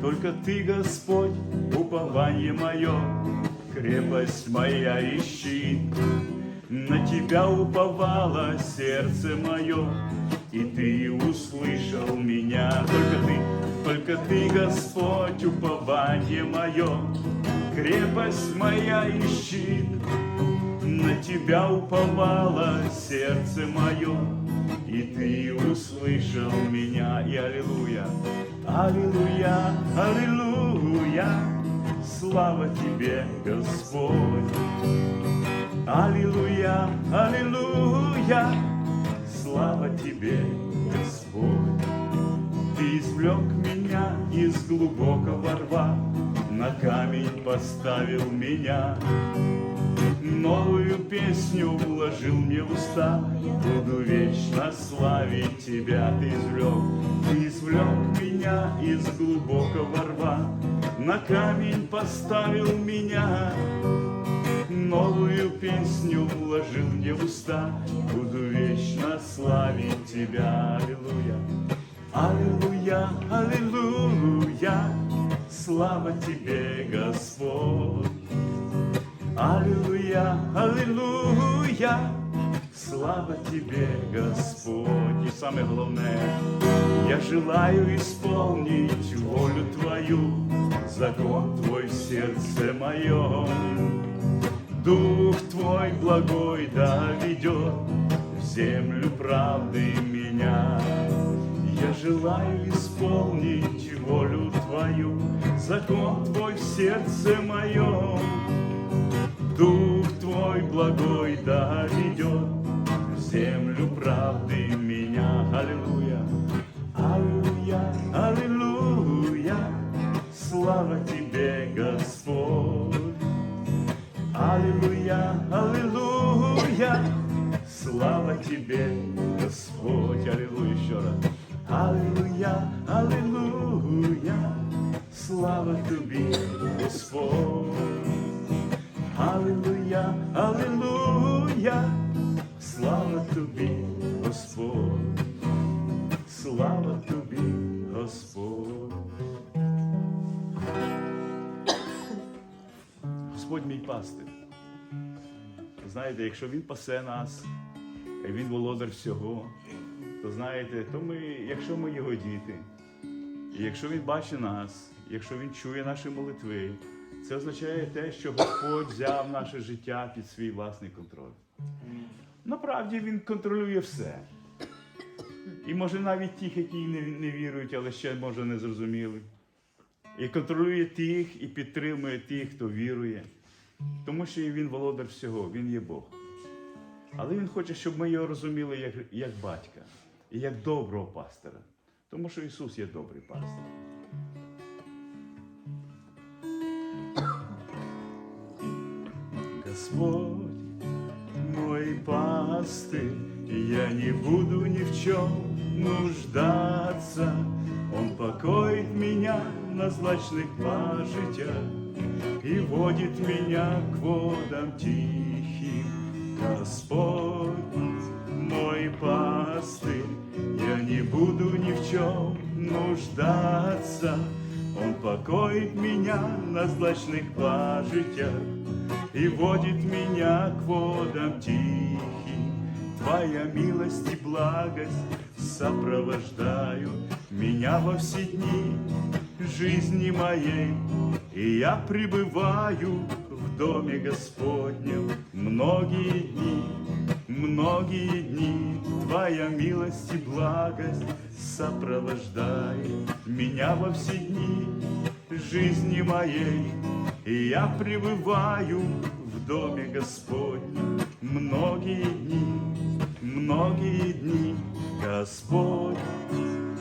Только Ты, Господь, упование мое, крепость моя и щит. На Тебя уповало сердце мое, и Ты услышал меня. Только Ты, только Ты, Господь, упование мое, крепость моя и щит. На Тебя уповало сердце мое, и Ты услышал меня. И аллилуйя, аллилуйя, аллилуйя, слава Тебе, Господь. Аллилуйя, аллилуйя, слава Тебе, Господь. Ты извлек меня из глубокого рва, на камень поставил меня. Новую песню вложил мне в уста, буду вечно славить Тебя. Ты извлек, ты извлек меня из глубокого рва, на камень поставил меня. Новую песню вложил мне в уста, буду вечно славить Тебя. Аллилуйя, аллилуйя, аллилуйя, слава Тебе, Господь. Аллилуйя, аллилуйя, слава Тебе, Господь. И самое главное, я желаю исполнить волю Твою, закон Твой в сердце моем. Дух Твой благой да ведет в землю правды меня. Я желаю исполнить волю Твою, закон Твой в сердце моем. Дух Твой благой да ведет в землю правды меня. Аллилуйя, аллилуйя, аллилуйя, слава Тебе, Господь. Аллилуйя, аллилуйя, слава Тебе, Господь. Аллилуйя, еще раз. Аллилуйя, аллилуйя, слава Тебе, Господь. Аллилуйя, аллилуйя, слава Тобі, Господь, слава Тобі, Господь. Господь мій пастир. Знаєте, якщо Він пасе нас, Він володар всього, то знаєте, то ми, якщо ми його діти, і якщо Він бачить нас, якщо Він чує наші молитви, це означає те, що Господь взяв наше життя під свій власний контроль. Направді Він контролює все. І може навіть тих, які не, не вірують, але ще може не зрозуміли. І контролює тих, і підтримує тих, хто вірує. Тому що він володар всього, він є Бог. Але Він хоче, щоб ми його розуміли як, як батька і як доброго пастора. Тому що Ісус є добрий пастор. Господь мой пастырь, я не буду ни в чем нуждаться. Он покоит меня на злачных пажитях и водит меня к водам тихим. Господь мой пастырь, я не буду ни в чем нуждаться. Он покоит меня на злачных пажитях и водит меня к водам тихим. Твоя милость и благость сопровождают меня во все дни жизни моей, и я пребываю в доме Господнем многие дни, многие дни. Твоя милость и благость сопровождает меня во все дни жизни моей, и я пребываю в доме Господнем многие дни, многие дни. Господь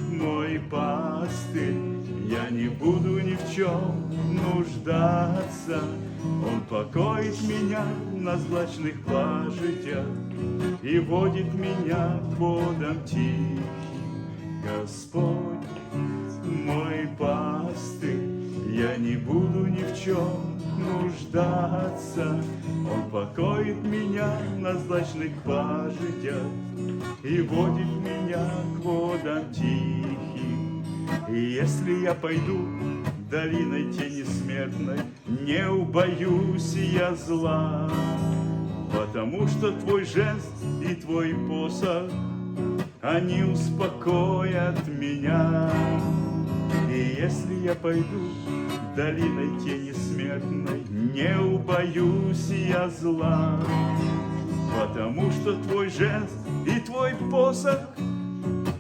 мой пастырь, я не буду ни в чем нуждаться. Он покоит меня на злачных пажитях и водит меня к водам тихим. Господь мой пастырь, я не буду ни в чем нуждаться. Он покоит меня на злачных пажитях и водит меня к водам тихим. И если я пойду долиной тени смертной, не убоюсь я зла, потому что твой жест и твой посох, они успокоят меня. И если я пойду долиной тени смертной, не убоюсь я зла, потому что твой жест и твой посох,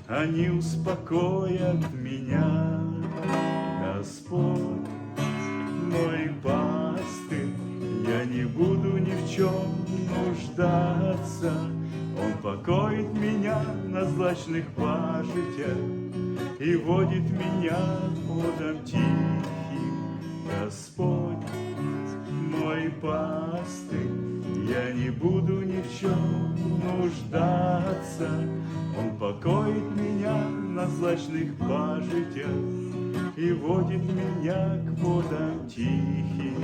они успокоят меня. Господь, мой пастырь, я не буду ни в чем нуждаться. Он покоит меня на злачных пажитях и водит меня водам тихим. Господь, мой пастырь, я не буду ни в чем нуждаться. Он покоит меня на злачных пажитях и водит меня к водам тихим.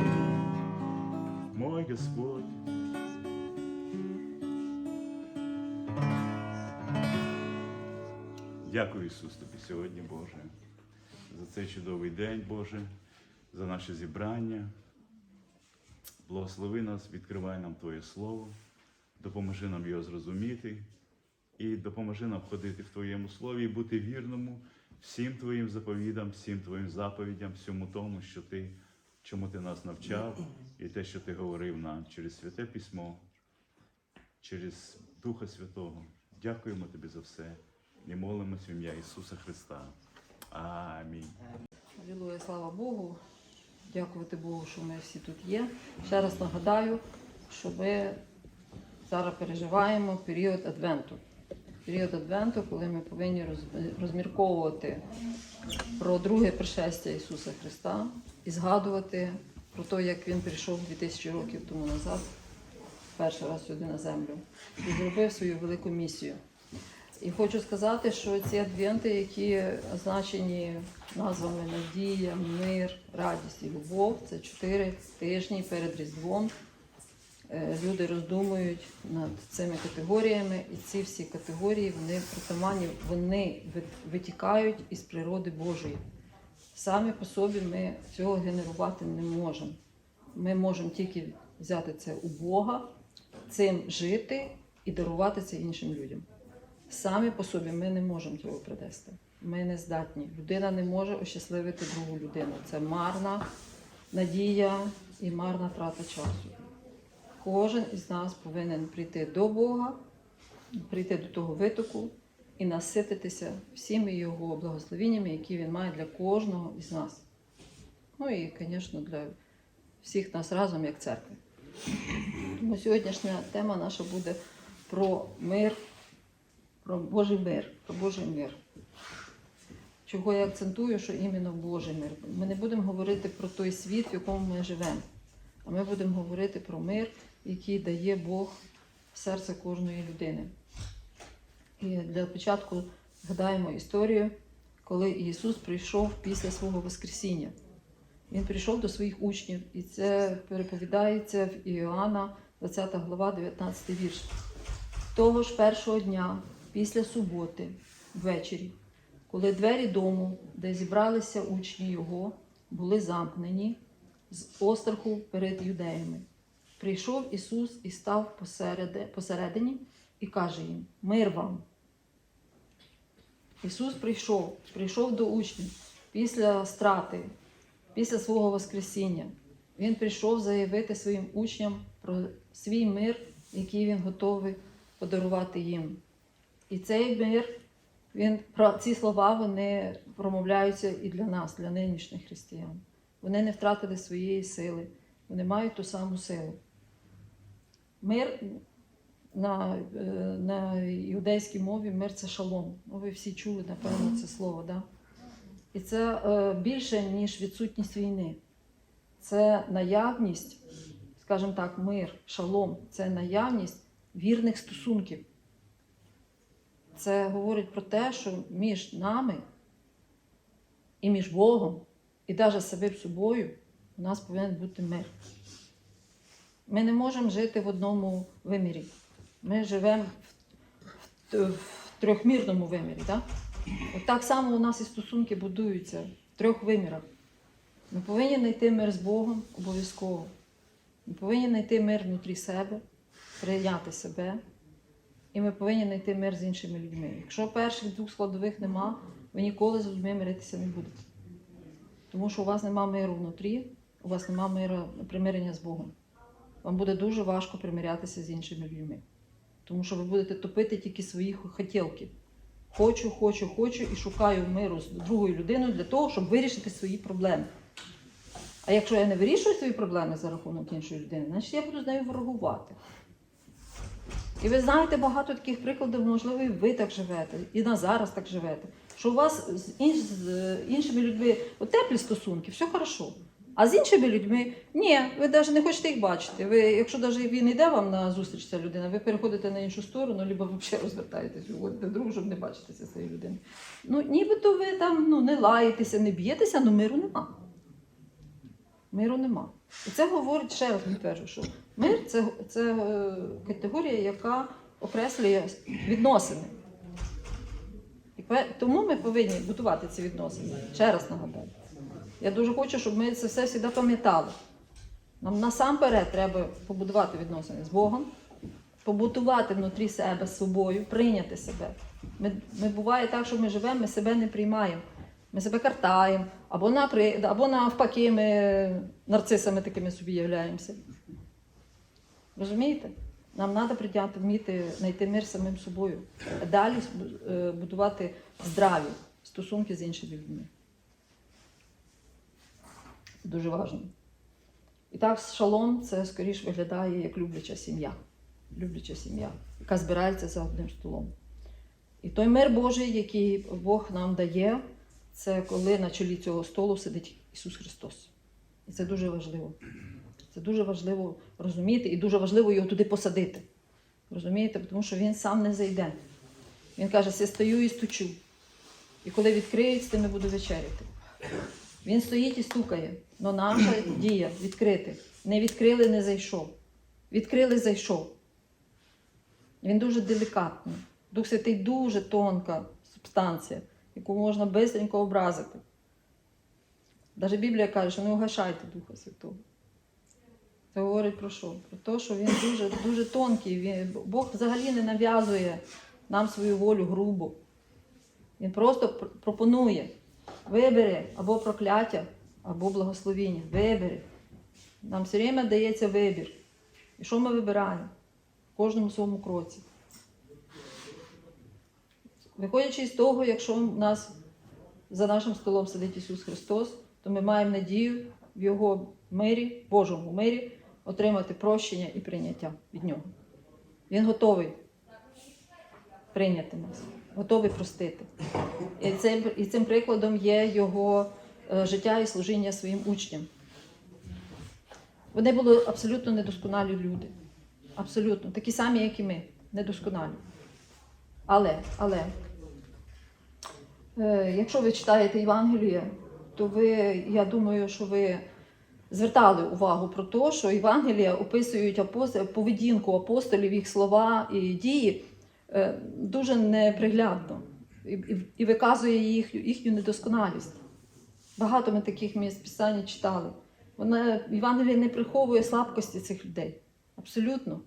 Мой Господь, Дякую, Ісус, тобі сьогодні, Боже, за цей чудовий день, Боже, за наше зібрання. Благослови нас, відкривай нам Твоє Слово, допоможи нам його зрозуміти і допоможи нам ходити в Твоєму Слові і бути вірному всім Твоїм заповідам, всім Твоїм заповідям, всьому тому, що Ти, чому Ти нас навчав, і те, що Ти говорив нам через Святе Письмо, через Духа Святого. Дякуємо Тобі за все і молимось в ім'я Ісуса Христа. Амінь. Алілуя, слава Богу. Дякувати Богу, що ми всі тут є. Ще раз нагадаю, що ми зараз переживаємо період Адвенту. Період Адвенту, коли ми повинні розмірковувати про друге пришестя Ісуса Христа і згадувати про те, як Він прийшов 2000 років тому назад, перший раз сюди на землю, і зробив свою велику місію. І хочу сказати, що ці адвенти, які означені назвами Надія, мир, радість і любов, це чотири тижні перед Різдвом. Е, Люди роздумують над цими категоріями, і ці всі категорії вони притаманні, вони витікають із природи Божої. Самі по собі ми цього генерувати не можемо. Ми можемо тільки взяти це у Бога, цим жити і дарувати це іншим людям. Самі по собі ми не можемо цього принести. Ми не здатні. Людина не може ощасливити другу людину. Це марна надія і марна трата часу. Кожен із нас повинен прийти до Бога, прийти до того витоку і насититися всіми його благословеннями, які він має для кожного із нас. Ну і, звісно, для всіх нас разом як церкви. Тому сьогоднішня тема наша буде про мир про Божий мир, про Божий мир. Чого я акцентую, що іменно Божий мир. Ми не будемо говорити про той світ, в якому ми живемо, а ми будемо говорити про мир, який дає Бог в серце кожної людини. І для початку згадаємо історію, коли Ісус прийшов після свого Воскресіння. Він прийшов до своїх учнів, і це переповідається в Іоанна, 20 глава, 19 вірш. Того ж першого дня, після суботи, ввечері, коли двері дому, де зібралися учні його, були замкнені з остраху перед юдеями, прийшов Ісус і став посереди- посередині і каже їм: Мир вам! Ісус прийшов, прийшов до учнів після страти, після свого Воскресіння. Він прийшов заявити своїм учням про свій мир, який він готовий подарувати їм. І цей мир, він, ці слова вони промовляються і для нас, для нинішніх християн. Вони не втратили своєї сили, вони мають ту саму силу. Мир на, е, на іудейській мові мир це шалом. Ну, ви всі чули, напевно, це слово. Да? І це е, більше, ніж відсутність війни. Це наявність, скажімо так, мир, шалом це наявність вірних стосунків. Це говорить про те, що між нами і між Богом, і навіть самим собою у нас повинен бути мир. Ми не можемо жити в одному вимірі. Ми живемо в, в, в трьохмірному вимірі. Так? От так само у нас і стосунки будуються в трьох вимірах. Ми повинні знайти мир з Богом обов'язково. Ми повинні знайти мир внутрі себе, прийняти себе. І ми повинні знайти мир з іншими людьми. Якщо перших двох складових нема, ви ніколи з людьми миритися не будете. Тому що у вас нема миру внутрі, у вас нема миру примирення з Богом. Вам буде дуже важко примирятися з іншими людьми. Тому що ви будете топити тільки свої хотілки. Хочу, хочу, хочу і шукаю миру з другою людиною для того, щоб вирішити свої проблеми. А якщо я не вирішую свої проблеми за рахунок іншої людини, значить я буду з нею ворогувати. І ви знаєте багато таких прикладів, можливо, і ви так живете, і на зараз так живете. Що у вас з, інш, з е, іншими людьми от теплі стосунки, все хорошо. А з іншими людьми ні, ви навіть не хочете їх бачити. Ви, якщо навіть він йде вам на зустріч ця людина, ви переходите на іншу сторону, або взагалі розвертаєтесь, уходите в другу, щоб не бачитися з цією людиною. Ну, нібито ви там ну, не лаєтеся, не б'єтеся, але миру нема. Миру нема. І це говорить ще раз підтверджую, що мир це, це е, категорія, яка окреслює відносини. І тому ми повинні будувати ці відносини. Ще раз нагадаю. Я дуже хочу, щоб ми це все завжди пам'ятали. Нам насамперед треба побудувати відносини з Богом, побудувати внутрі себе з собою, прийняти себе. Ми, ми буває так, що ми живемо, ми себе не приймаємо. Ми себе картаємо, або, напри... або навпаки, ми нарцисами такими собі являємося. Розумієте? Нам треба прийняти, вміти знайти мир самим собою, а далі е, будувати здраві стосунки з іншими людьми. Дуже важливо. І так, шалом це скоріш виглядає як любляча сім'я. Любляча сім'я, яка збирається за одним столом. І той мир Божий, який Бог нам дає, це коли на чолі цього столу сидить Ісус Христос. І це дуже важливо. Це дуже важливо розуміти і дуже важливо його туди посадити. Розумієте? Тому що він сам не зайде. Він каже, я стою і стучу. І коли відкриють, з тими буду вечеряти. Він стоїть і стукає. але наша дія відкрити. Не відкрили, не зайшов. Відкрили, зайшов. Він дуже делікатний. Дух Святий дуже тонка субстанція, яку можна бистренько образити. Навіть Біблія каже, що не угашайте Духа Святого. Це говорить про що? Про те, що він дуже, дуже тонкий. Він, Бог взагалі не нав'язує нам свою волю грубо. Він просто пр- пропонує: вибери або прокляття, або благословіння. Вибери. Нам все время дається вибір. І що ми вибираємо? В кожному своєму кроці. Виходячи з того, якщо у нас за нашим столом сидить Ісус Христос, то ми маємо надію в Його мирі, Божому мирі, отримати прощення і прийняття від Нього. Він готовий прийняти нас, готовий простити. І цим, і цим прикладом є Його е, життя і служіння своїм учням. Вони були абсолютно недосконалі люди. Абсолютно, такі самі, як і ми, недосконалі. Але, але, е, якщо ви читаєте Євангеліє, то ви, я думаю, що ви звертали увагу про те, що Євангелія описують поведінку апостолів, їх слова і дії е, дуже неприглядно і, виказує їх, їхню недосконалість. Багато ми таких місць писання читали. Вона Євангеліє не приховує слабкості цих людей. Абсолютно.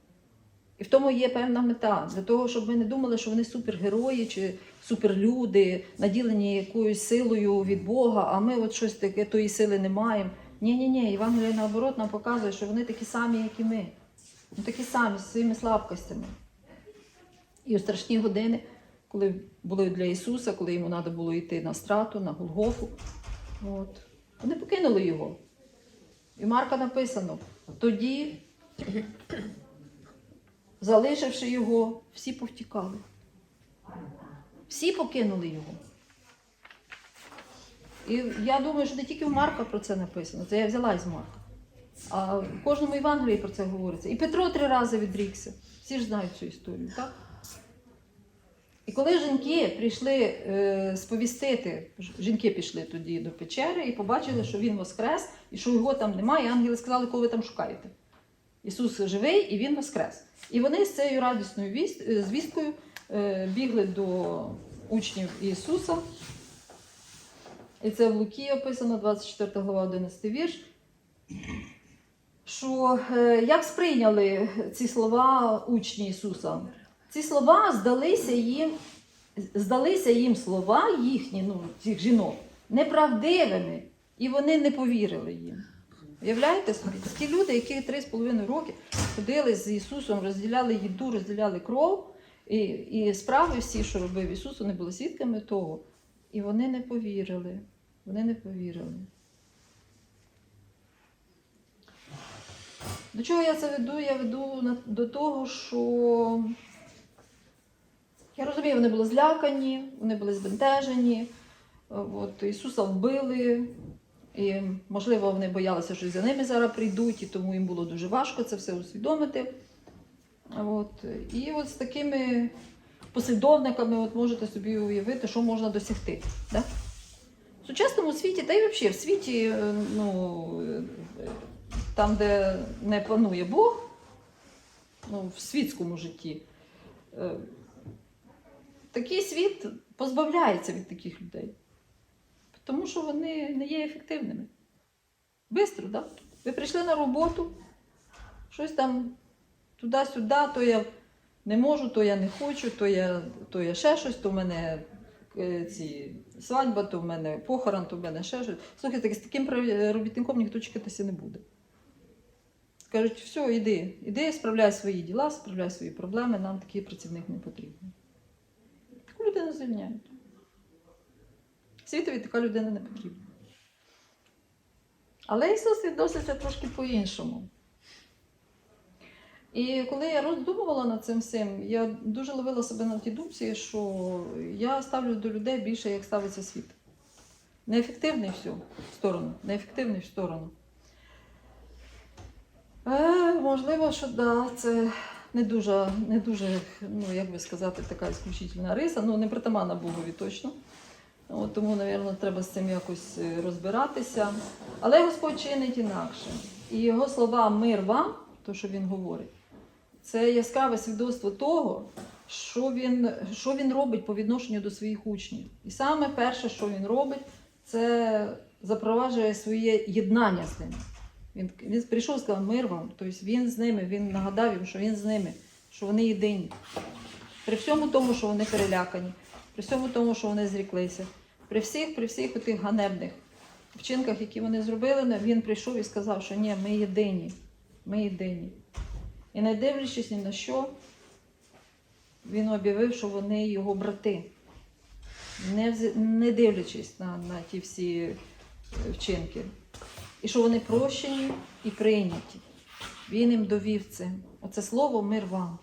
І в тому є певна мета для того, щоб ми не думали, що вони супергерої чи суперлюди, наділені якоюсь силою від Бога, а ми от щось таке тої сили не маємо. Ні, ні, ні, Євангелія наоборот нам показує, що вони такі самі, як і ми. Ну, такі самі зі своїми слабкостями. І у страшні години, коли були для Ісуса, коли йому треба було йти на страту, на Голгофу, от, вони покинули його. І Марка написано: тоді залишивши його, всі повтікали. Всі покинули його. І я думаю, що не тільки в Марка про це написано, це я взяла із Марка. А в кожному Євангелії про це говориться. І Петро три рази відрікся. Всі ж знають цю історію, так? І коли жінки прийшли е, сповістити, жінки пішли тоді до печери і побачили, що він воскрес, і що його там немає, і ангели сказали, кого ви там шукаєте. Ісус живий і Він воскрес. І вони з цією радісною е, звісткою е, бігли до учнів Ісуса і це в Луки описано, 24 глава, 11 вірш. Що е, як сприйняли ці слова учні Ісуса? Ці слова здалися їм, здалися їм слова їхні, ну, цих жінок, неправдивими, і вони не повірили їм. Уявляєте собі? Ті люди, які 3,5 роки ходили з Ісусом, розділяли їду, розділяли кров, і, і справи всі, що робив Ісус, вони були свідками того. І вони не повірили. Вони не повірили. До чого я це веду? Я веду до того, що я розумію, вони були злякані, вони були збентежені. От, Ісуса вбили, і, можливо, вони боялися, що за ними зараз прийдуть, і тому їм було дуже важко це все усвідомити. От. І от з такими послідовниками от можете собі уявити, що можна досягти. Да? В сучасному світі, та й взагалі в світі, е, ну, там, де не панує Бог, ну, в світському житті, е, такий світ позбавляється від таких людей. Тому що вони не є ефективними. Бистро, так? Ви прийшли на роботу, щось там туди-сюди, то я не можу, то я не хочу, то я, то я ще щось, то в мене е, ці свадьба, то в мене похорон, то в мене ще щось. Слухайте, з таким робітником ніхто чекатися не буде. Скажуть, все, іди, іди, справляй свої діла, справляй свої проблеми, нам такий працівник не потрібен. Таку людину звільняють. Світові така людина не потрібна. Але Ісус відноситься трошки по-іншому. І коли я роздумувала над цим всім, я дуже ловила себе на тій думці, що я ставлю до людей більше, як ставиться світ. Неефективний все в сторону, неефективний в сторону. Е, можливо, що да, це не дуже, не дуже, ну як би сказати, така ісключительна риса, ну не притаманна Богові точно. От, тому, мабуть, треба з цим якось е, розбиратися. Але Господь чинить інакше. І його слова мир вам, то, що він говорить, це яскраве свідоцтво того, що він, що він робить по відношенню до своїх учнів. І саме перше, що він робить, це запроваджує своє єднання з ними. Він, він прийшов і сказав мир вам, тобто він з ними, він нагадав їм, що він з ними, що вони єдині. При всьому тому, що вони перелякані, при всьому тому, що вони зріклися, при всіх, при всіх тих ганебних вчинках, які вони зробили, він прийшов і сказав, що ні, ми єдині, ми єдині. І не дивлячись ні на що, він об'явив, що вони його брати. Не, не дивлячись на, на ті всі е, вчинки. І що вони прощені і прийняті. Він їм довів це. Оце слово мир вам.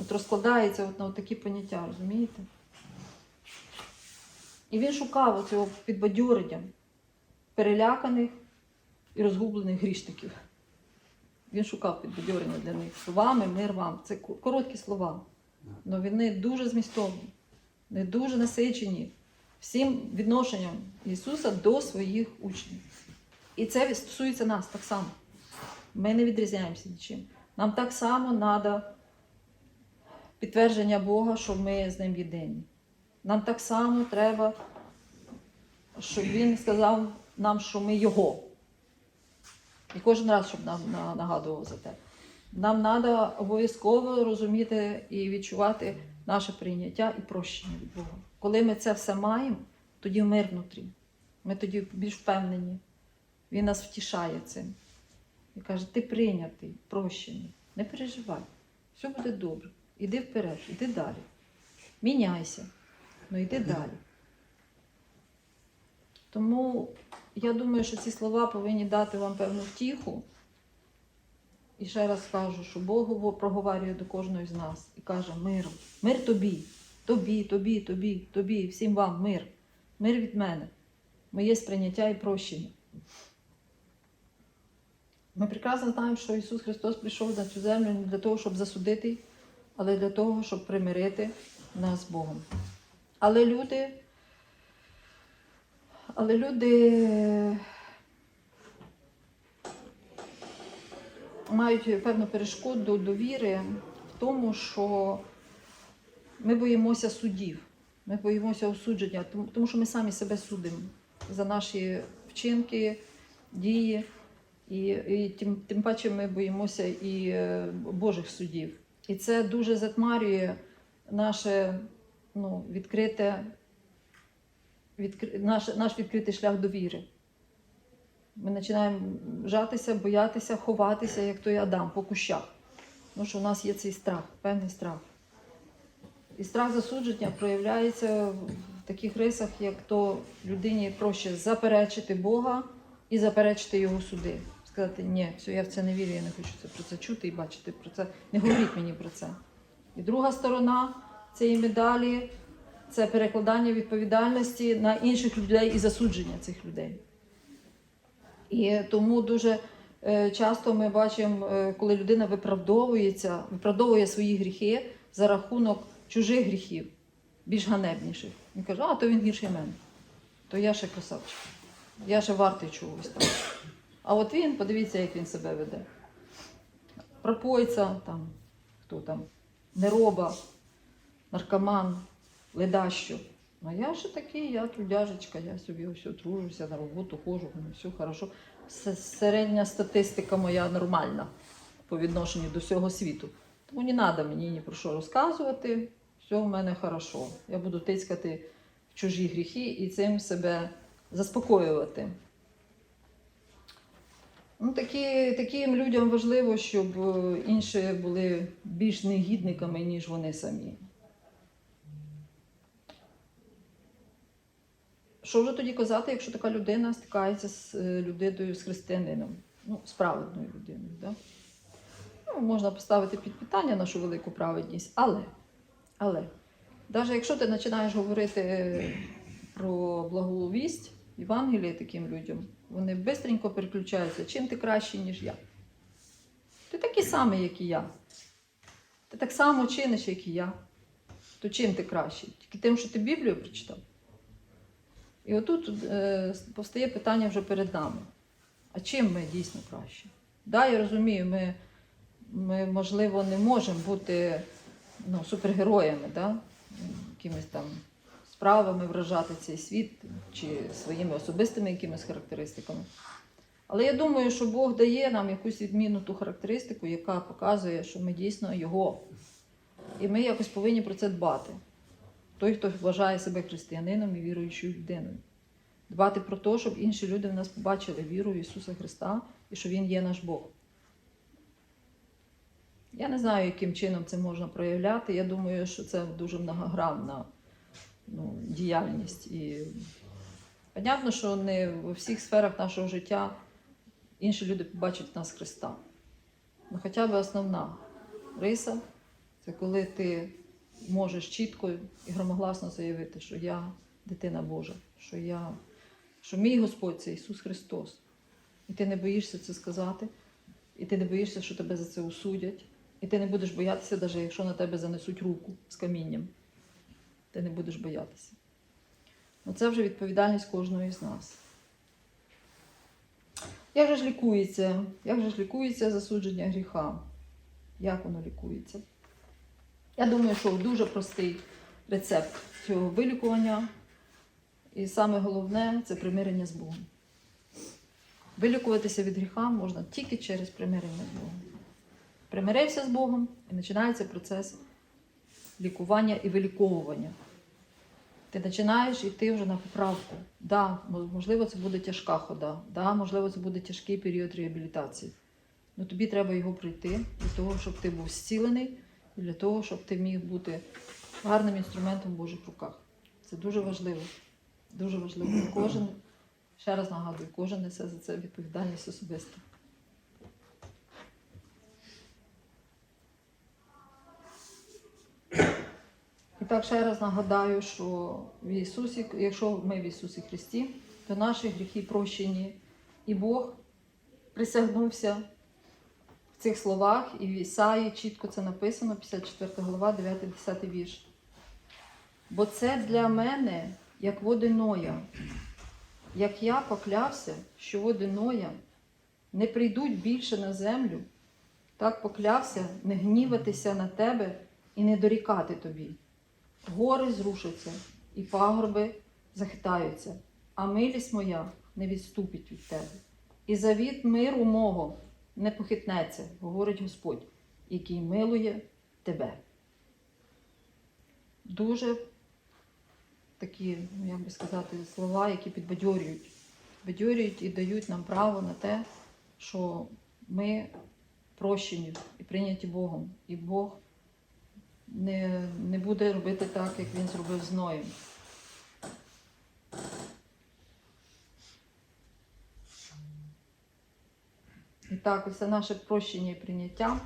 От розкладається от на такі поняття, розумієте? І він шукав цього підбадьорення переляканих і розгублених грішників. Він шукав підбадьорення для них словами мир вам. Це короткі слова. Але вони дуже змістовні, вони дуже насичені всім відношенням Ісуса до своїх учнів. І це стосується нас так само. Ми не відрізняємося нічим. Нам так само треба підтвердження Бога, що ми з ним єдині. Нам так само треба, щоб Він сказав нам, що ми Його. І кожен раз, щоб нам нагадував за те. Нам треба обов'язково розуміти і відчувати наше прийняття і прощення від Бога. Коли ми це все маємо, тоді мир внутрі. Ми тоді більш впевнені. Він нас втішає цим. І каже, ти прийнятий, прощений. Не переживай. Все буде добре. Іди вперед, іди далі. Міняйся. Ну йди далі. Тому я думаю, що ці слова повинні дати вам певну втіху. І ще раз кажу, що Бог гово- проговорює до кожного з нас і каже: мир, мир тобі, тобі, тобі, тобі, тобі, всім вам мир. Мир від мене, моє сприйняття і прощення. Ми прекрасно знаємо, що Ісус Христос прийшов на цю землю не для того, щоб засудити, але для того, щоб примирити нас з Богом. Але люди, але люди мають певну перешкоду до віри в тому, що ми боїмося судів, ми боїмося осудження, тому, тому що ми самі себе судимо. за наші вчинки, дії. І, і тим, тим паче ми боїмося і е, Божих судів. І це дуже затмарює наше ну, відкрите, відкри, наш, наш відкритий шлях до віри. Ми починаємо жатися, боятися, ховатися, як той Адам по кущах. Тому що в нас є цей страх, певний страх. І страх засудження проявляється в таких рисах, як то людині проще заперечити Бога і заперечити його суди. Сказати, ні, все, я в це не вірю, я не хочу це про це чути і бачити про це. Не говоріть мені про це. І друга сторона цієї медалі це перекладання відповідальності на інших людей і засудження цих людей. І тому дуже е, часто ми бачимо, е, коли людина виправдовується, виправдовує свої гріхи за рахунок чужих гріхів, більш ганебніших. Він каже, а то він гірший мене, то я ще красавчик, я ще вартий чогось там. А от він, подивіться, як він себе веде. Пропойця, там, хто там, нероба, наркоман, ледащо. Ну я ще такий, я трудяжечка, я собі ось тружуся, на роботу ходжу, все хорошо. Середня статистика моя нормальна по відношенню до всього світу. Тому не треба мені ні про що розказувати. Все в мене хорошо. Я буду тицькати в чужі гріхи і цим себе заспокоювати. Ну, такі, таким людям важливо, щоб е, інші були більш негідниками, ніж вони самі. Що вже тоді казати, якщо така людина стикається з е, людиною, з християнином, ну, з праведною людиною. Да? Ну, можна поставити під питання нашу велику праведність, але, але, навіть якщо ти починаєш говорити е, про благовість Євангелії таким людям, вони швидко переключаються, чим ти кращий, ніж я. Ти такий самий, як і я. Ти так само чиниш, як і я. То чим ти кращий? Тільки тим, що ти Біблію прочитав. І отут е, постає питання вже перед нами. А чим ми дійсно краще? Да, я розумію, ми, ми можливо, не можемо бути ну, супергероями, да? якимись там справами вражати цей світ чи своїми особистими якимись характеристиками. Але я думаю, що Бог дає нам якусь відмінну ту характеристику, яка показує, що ми дійсно Його. І ми якось повинні про це дбати. Той, хто вважає себе християнином і віруючою людиною. Дбати про те, щоб інші люди в нас побачили віру в Ісуса Христа і що Він є наш Бог. Я не знаю, яким чином це можна проявляти. Я думаю, що це дуже многогранна ну, діяльність. І понятно, що не в всіх сферах нашого життя інші люди побачать в нас Христа. Ну, хоча б основна риса це коли ти можеш чітко і громогласно заявити, що я дитина Божа, що я, що мій Господь це Ісус Христос. І ти не боїшся це сказати, і ти не боїшся, що тебе за це осудять, і ти не будеш боятися, навіть якщо на тебе занесуть руку з камінням. Ти не будеш боятися. Ну, це вже відповідальність кожного із нас. Як же ж лікується? Як же ж лікується засудження гріха? Як воно лікується? Я думаю, що дуже простий рецепт цього вилікування. І саме головне це примирення з Богом. Вилікуватися від гріха можна тільки через примирення з Богом. Примирився з Богом і починається процес лікування і виліковування. Ти починаєш йти вже на поправку. Да, можливо, це буде тяжка хода, да, можливо, це буде тяжкий період реабілітації. Ну тобі треба його пройти для того, щоб ти був зцілений, для того, щоб ти міг бути гарним інструментом в Божих руках. Це дуже важливо. Дуже важливо. Кожен, ще раз нагадую, кожен несе за це відповідальність особисто. І так ще раз нагадаю, що в Ісусі, якщо ми в Ісусі Христі, то наші гріхи прощені. І Бог присягнувся в цих словах, і в Ісаї чітко це написано, 54 глава, 9-10 вірш. Бо це для мене, як води Ноя, як я поклявся, що води Ноя не прийдуть більше на землю, так поклявся не гніватися на тебе і не дорікати тобі. Гори зрушаться, і пагорби захитаються, а милість моя не відступить від тебе. І завіт миру мого не похитнеться, говорить Господь, який милує тебе. Дуже такі, ну, як би сказати, слова, які підбадьорюють. Підбадьорюють і дають нам право на те, що ми прощені і прийняті Богом. І Бог не, не буде робити так, як він зробив з Ноєм. І так, усе наше прощення і прийняття,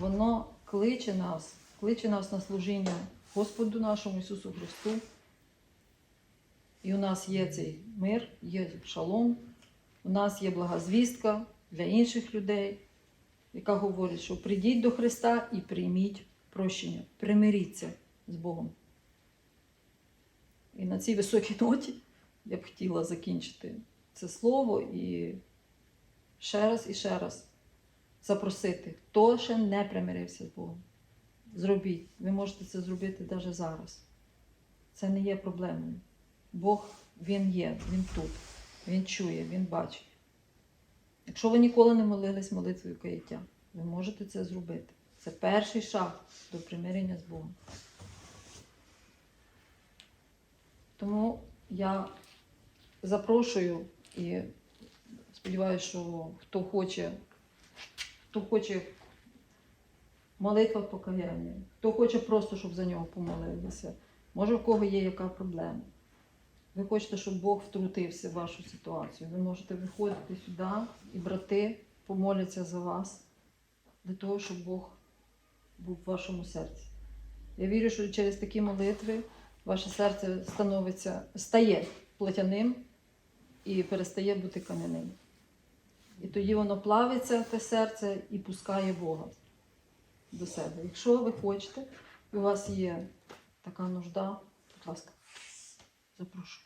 воно кличе нас, кличе нас на служіння Господу нашому Ісусу Христу. І у нас є цей мир, є шалом, у нас є благозвістка для інших людей, яка говорить, що прийдіть до Христа і прийміть прощення, примиріться з Богом. І на цій високій ноті я б хотіла закінчити це слово і ще раз і ще раз запросити, хто ще не примирився з Богом. Зробіть. Ви можете це зробити навіть зараз. Це не є проблемою. Бог Він є, Він тут, Він чує, Він бачить. Якщо ви ніколи не молились молитвою каяття, ви можете це зробити. Це перший шаг до примирення з Богом. Тому я запрошую і сподіваюся, що хто хоче, хто хоче молитва покаяння, хто хоче просто, щоб за нього помолилися, може в кого є яка проблема. Ви хочете, щоб Бог втрутився в вашу ситуацію. Ви можете виходити сюди, і брати помоляться за вас для того, щоб Бог був в вашому серці. Я вірю, що через такі молитви ваше серце становиться, стає платяним і перестає бути кам'яним. І тоді воно плавиться, те серце, і пускає Бога до себе. Якщо ви хочете, і у вас є така нужда, будь ласка, запрошую.